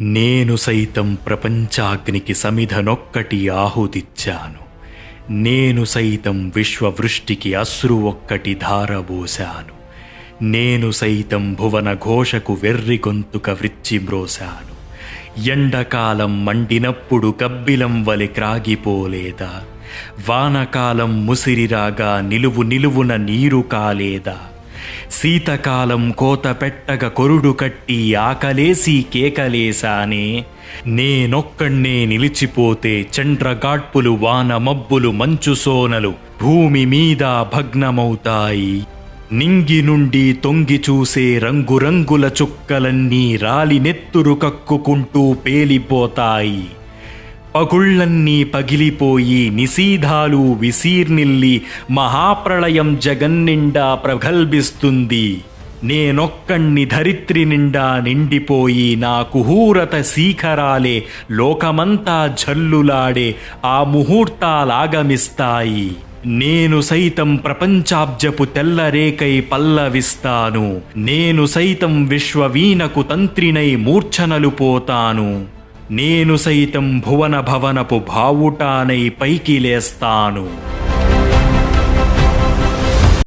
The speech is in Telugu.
నేను సైతం ప్రపంచాగ్నికి సమిధనొక్కటి ఆహుతిచ్చాను. నేను సైతం విశ్వవృష్టికి అశ్రు ఒక్కటి ధారబోశాను. నేను సైతం భువన ఘోషకు వెర్రి గొంతుక వృచ్చిమ్రోశాను ఎండకాలం మండినప్పుడు కబ్బిలం వలె క్రాగిపోలేదా? వానకాలం ముసిరిరాగా నిలువు నిలువున నీరు కాలేదా? శీతకాలం కోత పెట్టగ కొరుడు కట్టి ఆకలేసి కేకలేసానే నేనొక్కణ్ణే నిలిచిపోతే చండ్రగాడ్పులు వాన మబ్బులు మంచు సోనలు భూమి మీద భగ్నమవుతాయి. నింగి నుండి తొంగి చూసే రంగురంగుల చుక్కలన్నీ రాలి నెత్తురు కక్కుకుంటూ పేలిపోతాయి. పగుళ్ళన్నీ పగిలిపోయి నిశీధాలు విసీర్నిల్లి మహాప్రళయం జగన్నిండా ప్రగల్భిస్తుంది. నేనొక్కణ్ణి ధరిత్రి నిండా నిండిపోయి నా కుహూరత శీఖరాలే లోకమంతా జల్లులాడే ఆ ముహూర్తాలాగమిస్తాయి. నేను సైతం ప్రపంచాబ్జపు తెల్లరేకై పల్లవిస్తాను. నేను సైతం విశ్వవీణకు తంత్రినై మూర్ఛనలు పోతాను. నేను సైతం భువన భవనపు భావుటానై పైకి లేస్తాను.